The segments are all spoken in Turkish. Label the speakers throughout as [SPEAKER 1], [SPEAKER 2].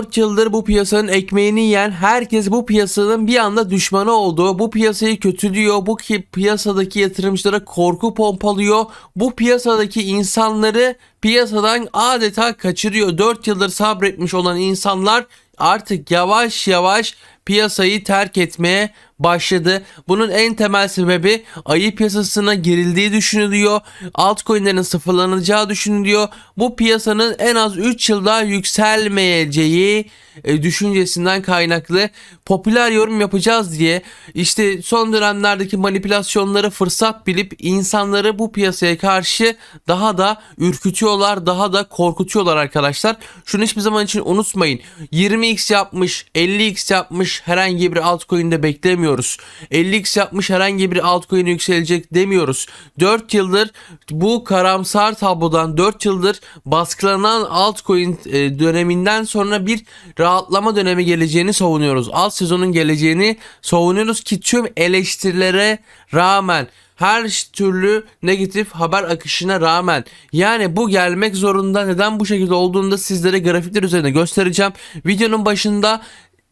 [SPEAKER 1] 4 yıldır bu piyasanın ekmeğini yiyen herkes bu piyasanın bir anda düşmanı olduğu, bu piyasayı kötülüyor, bu ki piyasadaki yatırımcılara korku pompalıyor, bu piyasadaki insanları piyasadan adeta kaçırıyor. 4 yıldır sabretmiş olan insanlar artık yavaş yavaş piyasayı terk etmeye başladı. Bunun en temel sebebi ayı piyasasına girildiği düşünülüyor. Altcoin'lerin sıfırlanacağı düşünülüyor. Bu piyasanın en az 3 yılda yükselmeyeceği e, düşüncesinden kaynaklı popüler yorum yapacağız diye işte son dönemlerdeki manipülasyonları fırsat bilip insanları bu piyasaya karşı daha da ürkütüyorlar, daha da korkutuyorlar arkadaşlar. Şunu hiçbir zaman için unutmayın. 20x yapmış, 50x yapmış herhangi bir altcoin'de beklemiyoruz. 50x yapmış herhangi bir altcoin yükselecek demiyoruz. 4 yıldır bu karamsar tablodan 4 yıldır baskılanan altcoin e, döneminden sonra bir rahatlama dönemi geleceğini savunuyoruz. Alt sezonun geleceğini savunuyoruz ki tüm eleştirilere rağmen her türlü negatif haber akışına rağmen yani bu gelmek zorunda neden bu şekilde olduğunu da sizlere grafikler üzerinde göstereceğim. Videonun başında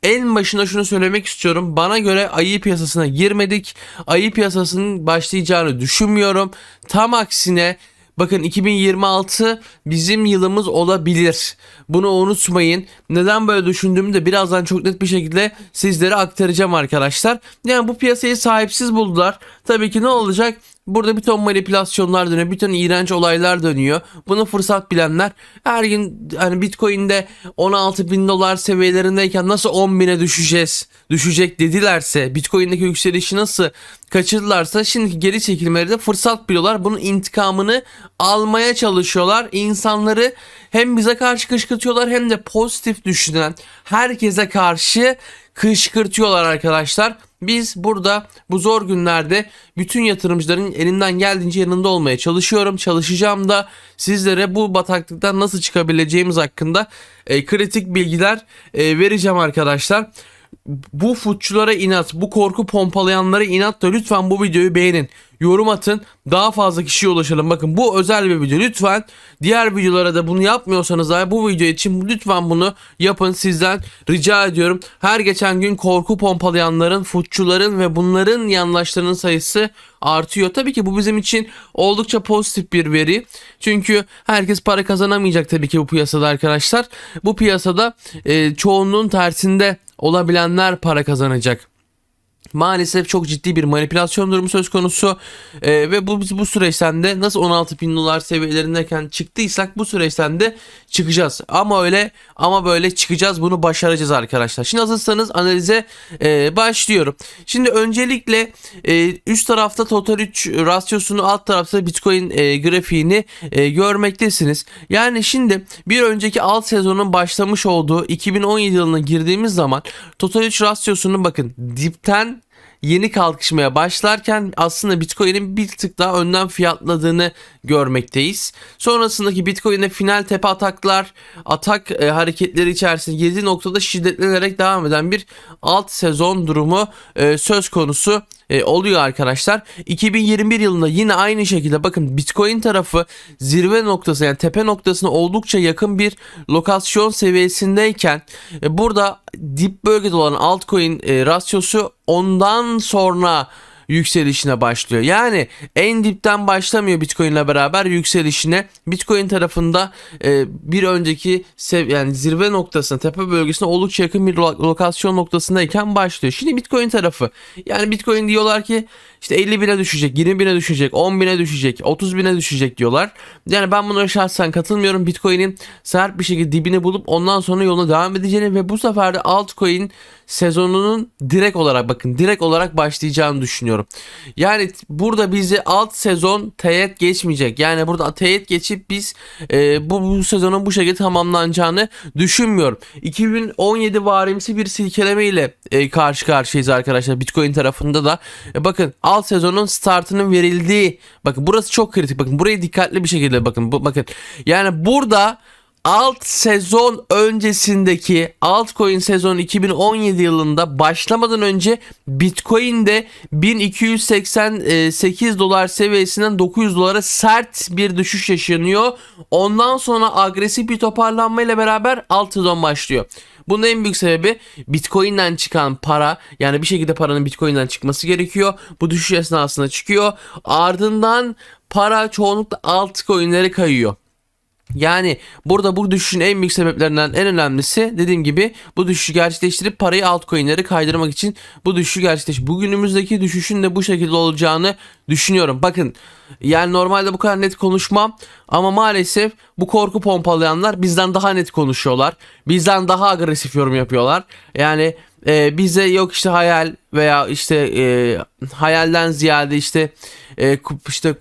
[SPEAKER 1] en başında şunu söylemek istiyorum. Bana göre ayı piyasasına girmedik. Ayı piyasasının başlayacağını düşünmüyorum. Tam aksine Bakın 2026 bizim yılımız olabilir. Bunu unutmayın. Neden böyle düşündüğümü de birazdan çok net bir şekilde sizlere aktaracağım arkadaşlar. Yani bu piyasayı sahipsiz buldular. Tabii ki ne olacak? Burada bir ton manipülasyonlar dönüyor. Bir ton iğrenç olaylar dönüyor. Bunu fırsat bilenler her gün hani Bitcoin'de 16 bin dolar seviyelerindeyken nasıl 10 bine düşeceğiz, düşecek dedilerse Bitcoin'deki yükselişi nasıl kaçırdılarsa şimdiki geri çekilmeleri de fırsat biliyorlar. Bunun intikamını almaya çalışıyorlar. İnsanları hem bize karşı kışkırtıyorlar hem de pozitif düşünen herkese karşı kışkırtıyorlar arkadaşlar. Biz burada bu zor günlerde bütün yatırımcıların elimden geldiğince yanında olmaya çalışıyorum. Çalışacağım da sizlere bu bataklıktan nasıl çıkabileceğimiz hakkında e, kritik bilgiler e, vereceğim arkadaşlar. Bu futçulara inat, bu korku pompalayanlara inat da lütfen bu videoyu beğenin. Yorum atın. Daha fazla kişiye ulaşalım. Bakın bu özel bir video. Lütfen diğer videolara da bunu yapmıyorsanız da bu video için lütfen bunu yapın. Sizden rica ediyorum. Her geçen gün korku pompalayanların, futçuların ve bunların yandaşlarının sayısı artıyor. Tabii ki bu bizim için oldukça pozitif bir veri. Çünkü herkes para kazanamayacak tabii ki bu piyasada arkadaşlar. Bu piyasada e, çoğunluğun tersinde olabilenler para kazanacak. Maalesef çok ciddi bir manipülasyon durumu söz konusu Ee, ve bu bu süreçten de nasıl 16 bin dolar seviyelerindeyken çıktıysak bu süreçten de çıkacağız. Ama öyle ama böyle çıkacağız bunu başaracağız arkadaşlar. Şimdi hazırsanız analize e, başlıyorum. Şimdi öncelikle e, üst tarafta Total 3 rasyosunu alt tarafta Bitcoin e, grafiğini e, görmektesiniz. Yani şimdi bir önceki alt sezonun başlamış olduğu 2017 yılına girdiğimiz zaman Total 3 rasyosunu bakın dipten yeni kalkışmaya başlarken aslında Bitcoin'in bir tık daha önden fiyatladığını görmekteyiz. Sonrasındaki Bitcoin'e final tepe ataklar, atak e, hareketleri içerisinde 7 noktada şiddetlenerek devam eden bir alt sezon durumu e, söz konusu e, oluyor arkadaşlar. 2021 yılında yine aynı şekilde bakın Bitcoin tarafı zirve noktası yani tepe noktasına oldukça yakın bir lokasyon seviyesindeyken e, burada dip bölgede olan altcoin e, rasyosu ondan sonra yükselişine başlıyor. Yani en dipten başlamıyor Bitcoin ile beraber yükselişine. Bitcoin tarafında e, bir önceki sev yani zirve noktasına, tepe bölgesine oldukça yakın bir lo- lokasyon noktasındayken başlıyor. Şimdi Bitcoin tarafı yani Bitcoin diyorlar ki işte 50 bine düşecek, 20 bine düşecek, 10 bine düşecek, 30 bine düşecek diyorlar. Yani ben bunlara şahsen katılmıyorum. Bitcoin'in sert bir şekilde dibini bulup ondan sonra yoluna devam edeceğini ve bu sefer de altcoin sezonunun direkt olarak bakın direkt olarak başlayacağını düşünüyorum. Yani burada bizi alt sezon teğet geçmeyecek. Yani burada teğet geçip biz e, bu, bu sezonun bu şekilde tamamlanacağını düşünmüyorum. 2017 varimsi bir silkeleme ile e, karşı karşıyayız arkadaşlar Bitcoin tarafında da. E, bakın alt sezonun startının verildiği bakın burası çok kritik. Bakın burayı dikkatli bir şekilde bakın. Bu, bakın yani burada alt sezon öncesindeki altcoin sezonu 2017 yılında başlamadan önce Bitcoin'de 1288 dolar seviyesinden 900 dolara sert bir düşüş yaşanıyor. Ondan sonra agresif bir toparlanma ile beraber alt sezon başlıyor. Bunun en büyük sebebi Bitcoin'den çıkan para yani bir şekilde paranın Bitcoin'den çıkması gerekiyor. Bu düşüş esnasında çıkıyor. Ardından para çoğunlukla altcoin'lere kayıyor. Yani burada bu düşüşün en büyük sebeplerinden en önemlisi dediğim gibi bu düşüşü gerçekleştirip parayı altcoin'lere kaydırmak için bu düşüşü gerçekleştir. Bugünümüzdeki düşüşün de bu şekilde olacağını düşünüyorum. Bakın yani normalde bu kadar net konuşmam ama maalesef bu korku pompalayanlar bizden daha net konuşuyorlar. Bizden daha agresif yorum yapıyorlar. Yani e, bize yok işte hayal veya işte e, hayalden ziyade işte e, işte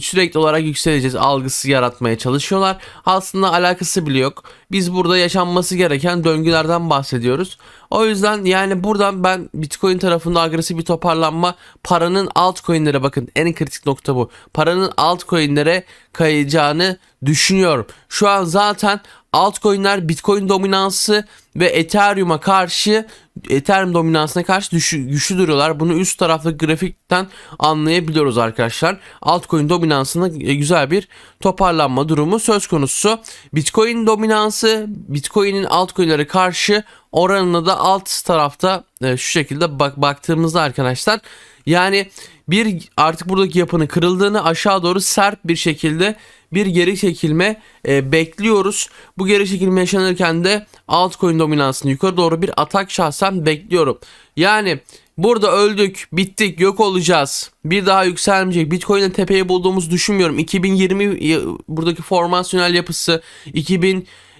[SPEAKER 1] sürekli olarak yükseleceğiz algısı yaratmaya çalışıyorlar. Aslında alakası bile yok. Biz burada yaşanması gereken döngülerden bahsediyoruz. O yüzden yani buradan ben Bitcoin tarafında agresif bir toparlanma paranın altcoin'lere bakın en kritik nokta bu. Paranın altcoin'lere kayacağını düşünüyorum. Şu an zaten altcoin'ler Bitcoin dominansı ve Ethereum'a karşı Ethereum dominansına karşı düşü, güçlü duruyorlar. Bunu üst taraftaki grafikten anlayabiliyoruz arkadaşlar. Altcoin dominansında güzel bir toparlanma durumu söz konusu. Bitcoin dominansı Bitcoin'in altcoin'lere karşı oranını da alt tarafta e, şu şekilde bak baktığımızda arkadaşlar yani bir artık buradaki yapının kırıldığını aşağı doğru sert bir şekilde bir geri çekilme e, bekliyoruz. Bu geri çekilme yaşanırken de altcoin dominansını yukarı doğru bir atak şahsen bekliyorum. Yani burada öldük, bittik, yok olacağız. Bir daha yükselmeyecek. Bitcoin'in tepeyi bulduğumuzu düşünmüyorum. 2020 y- buradaki formasyonel yapısı,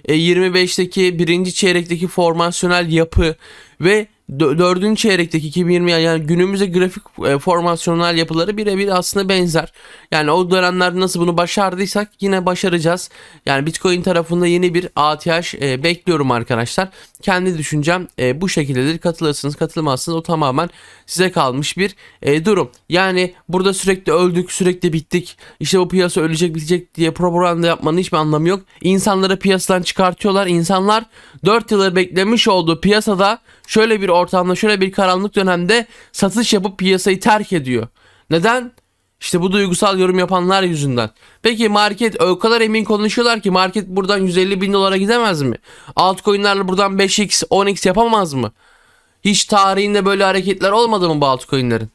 [SPEAKER 1] 2025'teki birinci çeyrekteki formasyonel yapı ve dördüncü çeyrekteki 2020 yani günümüzde grafik e, formasyonel yapıları birebir aslında benzer. Yani o dönemlerde nasıl bunu başardıysak yine başaracağız. Yani Bitcoin tarafında yeni bir ATH e, bekliyorum arkadaşlar. Kendi düşüncem e, bu şekildedir. Katılırsınız katılmazsınız o tamamen size kalmış bir e, durum. Yani burada sürekli öldük sürekli bittik. İşte bu piyasa ölecek bitecek diye propaganda yapmanın hiçbir anlamı yok. İnsanları piyasadan çıkartıyorlar. İnsanlar 4 yıldır beklemiş olduğu piyasada şöyle bir ortamda şöyle bir karanlık dönemde satış yapıp piyasayı terk ediyor. Neden? İşte bu duygusal yorum yapanlar yüzünden. Peki market o kadar emin konuşuyorlar ki market buradan 150 bin dolara gidemez mi? Altcoin'lerle buradan 5x 10x yapamaz mı? Hiç tarihinde böyle hareketler olmadı mı bu altcoin'lerin?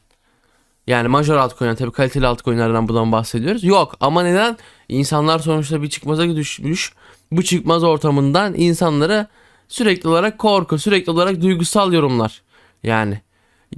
[SPEAKER 1] Yani major altcoin'ler tabii kaliteli altcoin'lerden buradan bahsediyoruz. Yok ama neden? İnsanlar sonuçta bir çıkmaza düşmüş. Bu çıkmaz ortamından insanlara sürekli olarak korku, sürekli olarak duygusal yorumlar. Yani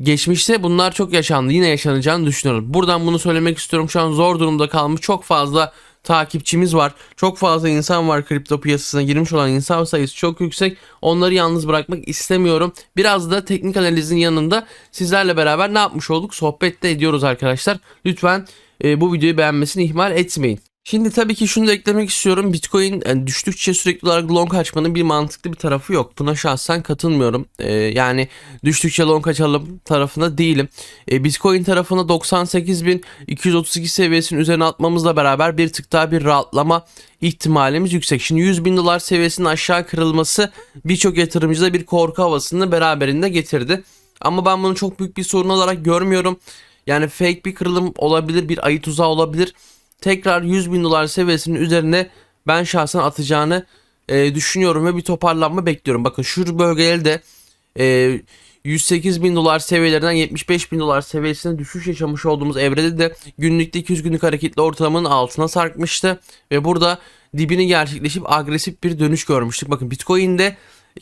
[SPEAKER 1] geçmişte bunlar çok yaşandı. Yine yaşanacağını düşünüyorum. Buradan bunu söylemek istiyorum. Şu an zor durumda kalmış çok fazla takipçimiz var. Çok fazla insan var kripto piyasasına girmiş olan insan sayısı çok yüksek. Onları yalnız bırakmak istemiyorum. Biraz da teknik analizin yanında sizlerle beraber ne yapmış olduk? Sohbet de ediyoruz arkadaşlar. Lütfen e, bu videoyu beğenmesini ihmal etmeyin. Şimdi tabii ki şunu da eklemek istiyorum. Bitcoin yani düştükçe sürekli olarak long açmanın bir mantıklı bir tarafı yok. Buna şahsen katılmıyorum. Ee, yani düştükçe long açalım tarafında değilim. Ee, Bitcoin tarafına 98.232 seviyesinin üzerine atmamızla beraber bir tık daha bir rahatlama ihtimalimiz yüksek. Şimdi 100 bin dolar seviyesinin aşağı kırılması birçok yatırımcıda bir korku havasını beraberinde getirdi. Ama ben bunu çok büyük bir sorun olarak görmüyorum. Yani fake bir kırılım olabilir, bir ayı tuzağı olabilir tekrar 100 bin dolar seviyesinin üzerine ben şahsen atacağını e, düşünüyorum ve bir toparlanma bekliyorum. Bakın şu bölgelerde e, 108 bin dolar seviyelerinden 75 bin dolar seviyesine düşüş yaşamış olduğumuz evrede de günlükte 200 günlük hareketli ortalamanın altına sarkmıştı ve burada dibini gerçekleşip agresif bir dönüş görmüştük. Bakın Bitcoin'de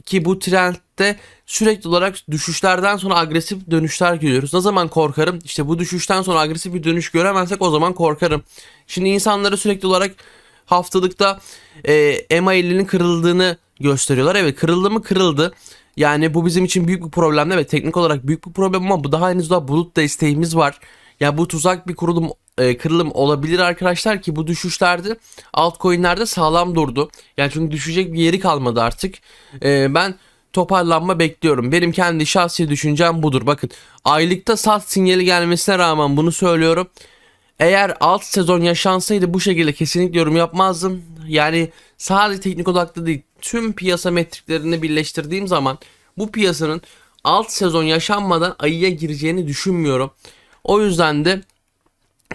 [SPEAKER 1] ki bu trendde sürekli olarak düşüşlerden sonra agresif dönüşler görüyoruz. Ne zaman korkarım? İşte bu düşüşten sonra agresif bir dönüş göremezsek o zaman korkarım. Şimdi insanlara sürekli olarak haftalıkta e, EMA50'nin kırıldığını gösteriyorlar. Evet kırıldı mı kırıldı. Yani bu bizim için büyük bir problem. Evet teknik olarak büyük bir problem ama bu daha henüz daha bulut desteğimiz var. Ya bu tuzak bir kurulum e, kırılım olabilir arkadaşlar ki bu düşüşlerde altcoin'lerde sağlam durdu. Yani çünkü düşecek bir yeri kalmadı artık. E, ben toparlanma bekliyorum. Benim kendi şahsi düşüncem budur. Bakın aylıkta sat sinyali gelmesine rağmen bunu söylüyorum. Eğer alt sezon yaşansaydı bu şekilde kesinlikle yorum yapmazdım. Yani sadece teknik odaklı değil. Tüm piyasa metriklerini birleştirdiğim zaman bu piyasanın alt sezon yaşanmadan ayıya gireceğini düşünmüyorum. O yüzden de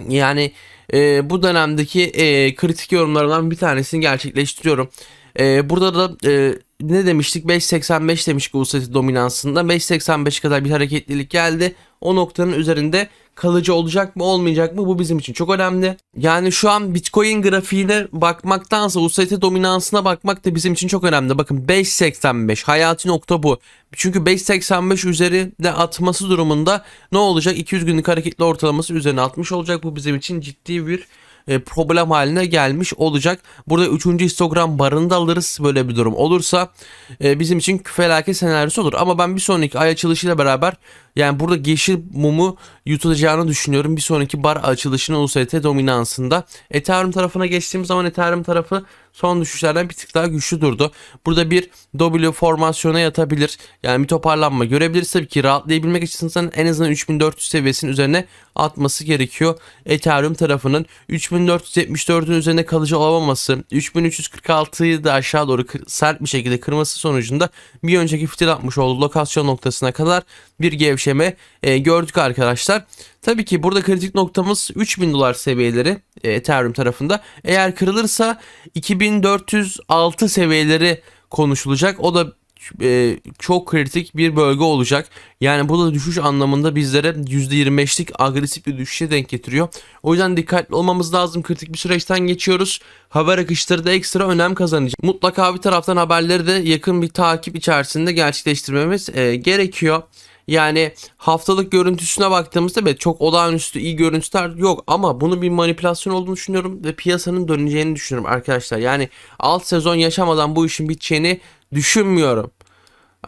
[SPEAKER 1] yani e, bu dönemdeki e, kritik yorumlardan bir tanesini gerçekleştiriyorum. E, burada da e, ne demiştik? 5.85 demiştik uluslararası dominansında. 5.85 kadar bir hareketlilik geldi. O noktanın üzerinde kalıcı olacak mı olmayacak mı bu bizim için çok önemli. Yani şu an Bitcoin grafiğine bakmaktansa uluslararası dominansına bakmak da bizim için çok önemli. Bakın 5.85 hayati nokta bu. Çünkü 5.85 üzeri de atması durumunda ne olacak? 200 günlük hareketli ortalaması üzerine atmış olacak. Bu bizim için ciddi bir e, problem haline gelmiş olacak. Burada 3. histogram barını da alırız böyle bir durum olursa e, bizim için felaket senaryosu olur. Ama ben bir sonraki ay açılışıyla beraber yani burada yeşil mumu yutulacağını düşünüyorum. Bir sonraki bar açılışının uluslararası dominansında. Ethereum tarafına geçtiğimiz zaman Ethereum tarafı son düşüşlerden bir tık daha güçlü durdu. Burada bir W formasyona yatabilir. Yani bir toparlanma görebiliriz. Tabii ki rahatlayabilmek açısından en azından 3400 seviyesinin üzerine atması gerekiyor. Ethereum tarafının 3474'ün üzerine kalıcı olamaması, 3346'yı da aşağı doğru sert bir şekilde kırması sonucunda bir önceki fitil atmış olduğu lokasyon noktasına kadar bir gevşeme e, gördük arkadaşlar. Tabii ki burada kritik noktamız 3000 dolar seviyeleri e, Ethereum tarafında. Eğer kırılırsa 2406 seviyeleri konuşulacak. O da e, çok kritik bir bölge olacak. Yani bu da düşüş anlamında bizlere %25'lik agresif bir düşüşe denk getiriyor. O yüzden dikkatli olmamız lazım. Kritik bir süreçten geçiyoruz. Haber akışları da ekstra önem kazanacak. Mutlaka bir taraftan haberleri de yakın bir takip içerisinde gerçekleştirmemiz e, gerekiyor. Yani haftalık görüntüsüne baktığımızda evet çok olağanüstü iyi görüntüler yok ama bunu bir manipülasyon olduğunu düşünüyorum ve piyasanın döneceğini düşünüyorum arkadaşlar. Yani alt sezon yaşamadan bu işin biteceğini düşünmüyorum.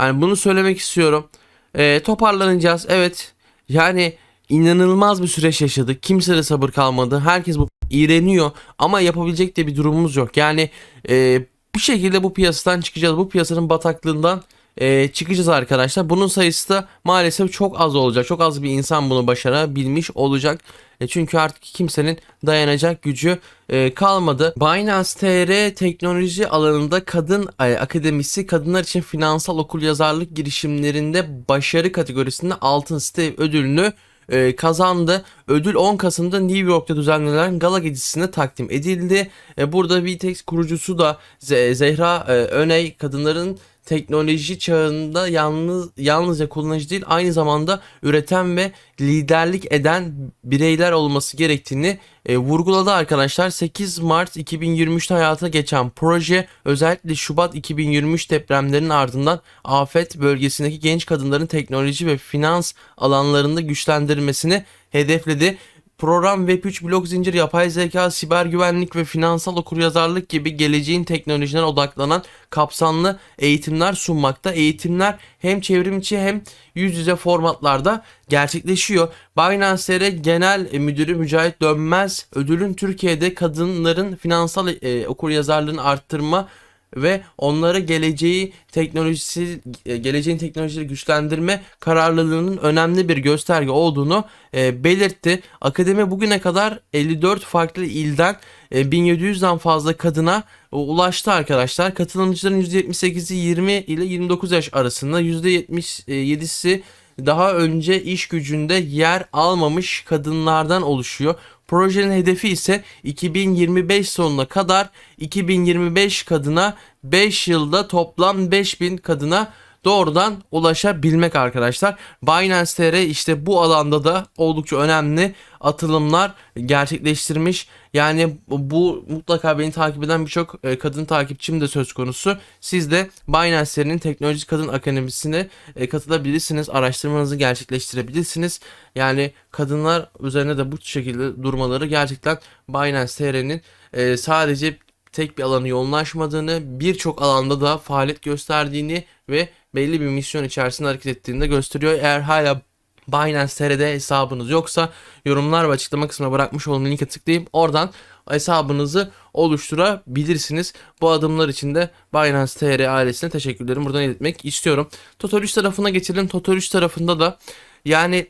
[SPEAKER 1] Yani bunu söylemek istiyorum. Ee, toparlanacağız evet. Yani inanılmaz bir süreç yaşadık. Kimse de sabır kalmadı. Herkes bu iğreniyor ama yapabilecek de bir durumumuz yok. Yani e, bu şekilde bu piyasadan çıkacağız. Bu piyasanın bataklığından e, çıkacağız arkadaşlar. Bunun sayısı da maalesef çok az olacak. Çok az bir insan bunu başarabilmiş olacak. E, çünkü artık kimsenin dayanacak gücü e, kalmadı. Binance TR teknoloji alanında kadın e, akademisi kadınlar için finansal okuryazarlık girişimlerinde başarı kategorisinde altın site ödülünü e, kazandı. Ödül 10 Kasım'da New York'ta düzenlenen gala gecesinde takdim edildi. E, burada VTEX kurucusu da Ze- Zehra e, Öney kadınların teknoloji çağında yalnız yalnızca kullanıcı değil aynı zamanda üreten ve liderlik eden bireyler olması gerektiğini e, vurguladı arkadaşlar. 8 Mart 2023'te hayata geçen proje özellikle Şubat 2023 depremlerinin ardından afet bölgesindeki genç kadınların teknoloji ve finans alanlarında güçlendirilmesini hedefledi. Program Web3 blok zincir, yapay zeka, siber güvenlik ve finansal okuryazarlık gibi geleceğin teknolojilerine odaklanan kapsamlı eğitimler sunmakta. Eğitimler hem çevrim içi hem yüz yüze formatlarda gerçekleşiyor. Binance TR Genel Müdürü Mücahit Dönmez ödülün Türkiye'de kadınların finansal e, okuryazarlığını arttırma ve onlara geleceği teknolojisi e, geleceğin teknolojileri güçlendirme kararlılığının önemli bir gösterge olduğunu e, belirtti. Akademi bugüne kadar 54 farklı ilden e, 1700'den fazla kadına e, ulaştı arkadaşlar. Katılımcıların %78'i 20 ile 29 yaş arasında, %77'si daha önce iş gücünde yer almamış kadınlardan oluşuyor. Projenin hedefi ise 2025 sonuna kadar 2025 kadına 5 yılda toplam 5000 kadına doğrudan ulaşabilmek arkadaşlar. Binance TR işte bu alanda da oldukça önemli atılımlar gerçekleştirmiş. Yani bu mutlaka beni takip eden birçok e, kadın takipçim de söz konusu. Siz de Binance TR'nin Teknoloji Kadın Akademisi'ne e, katılabilirsiniz. Araştırmanızı gerçekleştirebilirsiniz. Yani kadınlar üzerine de bu şekilde durmaları gerçekten Binance TR'nin e, sadece tek bir alana yoğunlaşmadığını, birçok alanda da faaliyet gösterdiğini ve belli bir misyon içerisinde hareket ettiğini de gösteriyor. Eğer hala Binance TR'de hesabınız yoksa yorumlar ve açıklama kısmına bırakmış olduğum linke tıklayıp oradan hesabınızı oluşturabilirsiniz. Bu adımlar için de Binance TR ailesine teşekkürlerimi buradan iletmek istiyorum. Total 3 tarafına geçelim. Total 3 tarafında da yani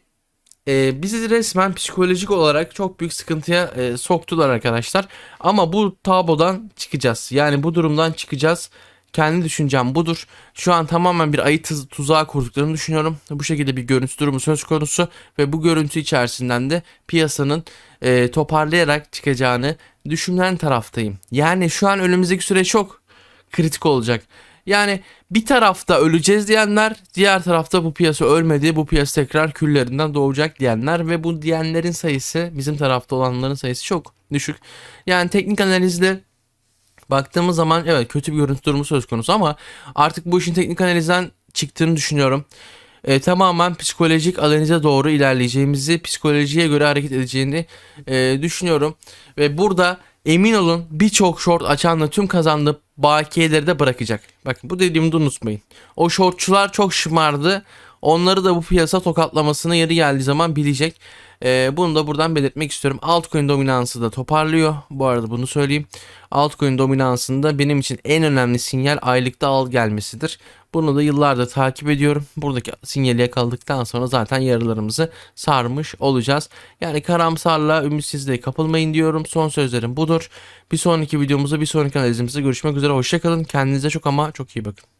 [SPEAKER 1] e, bizi resmen psikolojik olarak çok büyük sıkıntıya e, soktular arkadaşlar. Ama bu tablodan çıkacağız. Yani bu durumdan çıkacağız. Kendi düşüncem budur. Şu an tamamen bir ayı tuz- tuzağı kurduklarını düşünüyorum. Bu şekilde bir görüntü durumu söz konusu ve bu görüntü içerisinden de piyasanın e, toparlayarak çıkacağını düşünen taraftayım. Yani şu an önümüzdeki süreç çok kritik olacak. Yani bir tarafta öleceğiz diyenler, diğer tarafta bu piyasa ölmedi, bu piyasa tekrar küllerinden doğacak diyenler ve bu diyenlerin sayısı, bizim tarafta olanların sayısı çok düşük. Yani teknik analizde baktığımız zaman evet kötü bir görüntü durumu söz konusu ama artık bu işin teknik analizden çıktığını düşünüyorum. E, tamamen psikolojik analize doğru ilerleyeceğimizi, psikolojiye göre hareket edeceğini e, düşünüyorum. Ve burada emin olun birçok short açanla tüm kazandığı bakiyeleri de bırakacak. Bakın bu dediğimi de unutmayın. O shortçular çok şımardı. Onları da bu piyasa tokatlamasına yeri geldiği zaman bilecek. Ee, bunu da buradan belirtmek istiyorum. Altcoin dominansı da toparlıyor. Bu arada bunu söyleyeyim. Altcoin dominansında benim için en önemli sinyal aylıkta al gelmesidir. Bunu da yıllardır takip ediyorum. Buradaki sinyali yakaladıktan sonra zaten yarılarımızı sarmış olacağız. Yani karamsarlığa, ümitsizliğe kapılmayın diyorum. Son sözlerim budur. Bir sonraki videomuzda, bir sonraki analizimizde görüşmek üzere. Hoşçakalın. Kendinize çok ama çok iyi bakın.